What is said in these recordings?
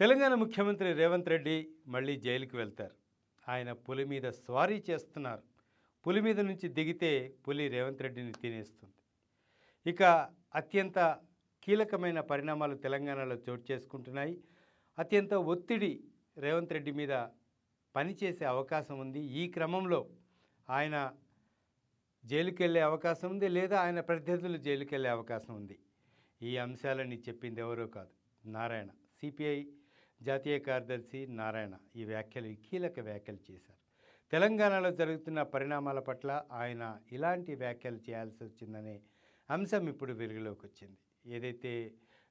తెలంగాణ ముఖ్యమంత్రి రేవంత్ రెడ్డి మళ్ళీ జైలుకి వెళ్తారు. ఆయన పులి మీద స్వారీ చేస్తున్నారు. పులి మీద నుంచి దిగితే పులి రేవంత్ రెడ్డిని తినేస్తుంది. ఇక అత్యంత కీలకమైన పరిణామాలు తెలంగాణలో చోటు చేసుకుంటున్నాయి. అత్యంత ఒత్తిడి రేవంత్ రెడ్డి మీద పనిచేసే అవకాశం ఉంది. ఈ క్రమంలో ఆయన జైలుకి వెళ్ళే అవకాశం ఉంది లేదా ఆయన ప్రత్యర్థులు జైలుకి వెళ్ళే అవకాశం ఉంది. ఈ అంశాలని చెప్పింది ఎవరో కాదు. నారాయణ సిపిఐ జాతీయ కార్యదర్శి నారాయణ ఈ వ్యాఖ్యలు కీలక వ్యాఖ్యలు చేశారు. తెలంగాణలో జరుగుతున్న పరిణామాల పట్ల ఆయన ఇలాంటి వ్యాఖ్యలు చేయాల్సి వచ్చిందనే అంశం ఇప్పుడు వెలుగులోకి వచ్చింది ఏదైతే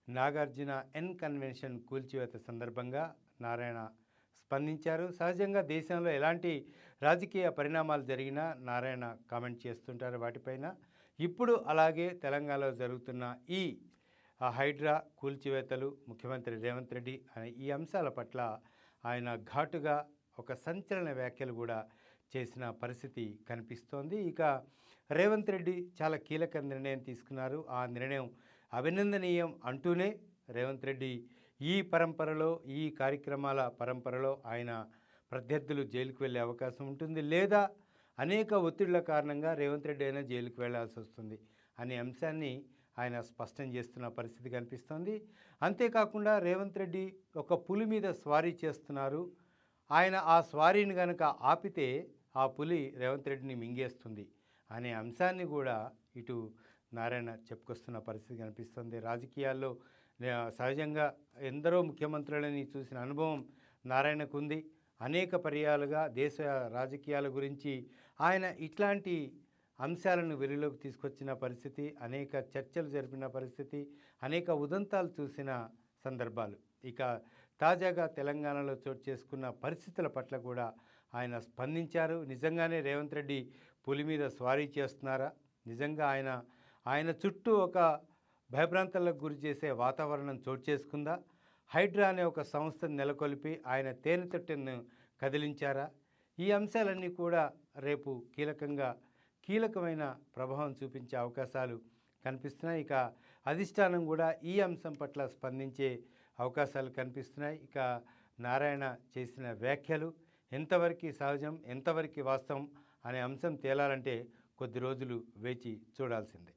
నాగార్జున ఎన్ కన్వెన్షన్ కూల్చివేత సందర్భంగా నారాయణ స్పందించారు సహజంగా దేశంలో ఎలాంటి రాజకీయ పరిణామాలు జరిగినా నారాయణ కామెంట్ చేస్తుంటారు. వాటిపైన ఇప్పుడు అలాగే తెలంగాణలో జరుగుతున్న ఈ ఆ హైడ్రా కూల్చివేతలు ముఖ్యమంత్రి రేవంత్ రెడ్డి అనే ఈ అంశాల పట్ల ఆయన ఘాటుగా ఒక సంచలన వ్యాఖ్యలు కూడా చేసిన పరిస్థితి కనిపిస్తోంది. ఇక రేవంత్ రెడ్డి చాలా కీలక నిర్ణయం తీసుకున్నారు. ఆ నిర్ణయం అభినందనీయం అంటూనే రేవంత్ రెడ్డి ఈ పరంపరలో ఈ కార్యక్రమాల పరంపరలో ఆయన ప్రత్యర్థులు జైలుకు వెళ్ళే అవకాశం ఉంటుంది లేదా అనేక ఒత్తిళ్ళ కారణంగా రేవంత్ రెడ్డి అయినా జైలుకు వెళ్ళాల్సి వస్తుంది అనే అంశాన్ని ఆయన స్పష్టం చేస్తున్న పరిస్థితి కనిపిస్తోంది. అంతేకాకుండా రేవంత్ రెడ్డి ఒక పులి మీద స్వారీ చేస్తున్నారు. ఆయన ఆ స్వారీని కనుక ఆపితే ఆ పులి రేవంత్ రెడ్డిని మింగేస్తుంది అనే అంశాన్ని కూడా ఇటు నారాయణ చెప్పుకొస్తున్న పరిస్థితి కనిపిస్తుంది. రాజకీయాల్లో సహజంగా ఎందరో ముఖ్యమంత్రులని చూసిన అనుభవం నారాయణకు ఉంది అనేక పర్యాలుగా దేశ రాజకీయాల గురించి ఆయన ఇట్లాంటి అంశాలను వెలుగులోకి తీసుకొచ్చిన పరిస్థితి అనేక చర్చలు జరిపిన పరిస్థితి అనేక ఉదంతాలు చూసిన సందర్భాలు. ఇక తాజాగా తెలంగాణలో చోటు చేసుకున్న పరిస్థితుల పట్ల కూడా ఆయన స్పందించారు. నిజంగానే రేవంత్ రెడ్డి పులి మీద స్వారీ చేస్తున్నారా? నిజంగా ఆయన ఆయన చుట్టూ ఒక భయభ్రాంతాలకు గురి చేసే వాతావరణం చోటు చేసుకుందా? హైడ్రా అనే ఒక సంస్థను నెలకొల్పి ఆయన తేనెతొట్టెను కదిలించారా? ఈ అంశాలన్నీ కూడా రేపు కీలకంగా కీలకమైన ప్రభావం చూపించే అవకాశాలు కనిపిస్తున్నాయి. ఇక అధిష్టానం కూడా ఈ అంశం పట్ల స్పందించే అవకాశాలు కనిపిస్తున్నాయి. ఇక నారాయణ చేసిన వ్యాఖ్యలు ఎంతవరకు సహజం ఎంతవరకు వాస్తవం అనే అంశం తేలాలంటే కొద్ది రోజులు వేచి చూడాల్సిందే.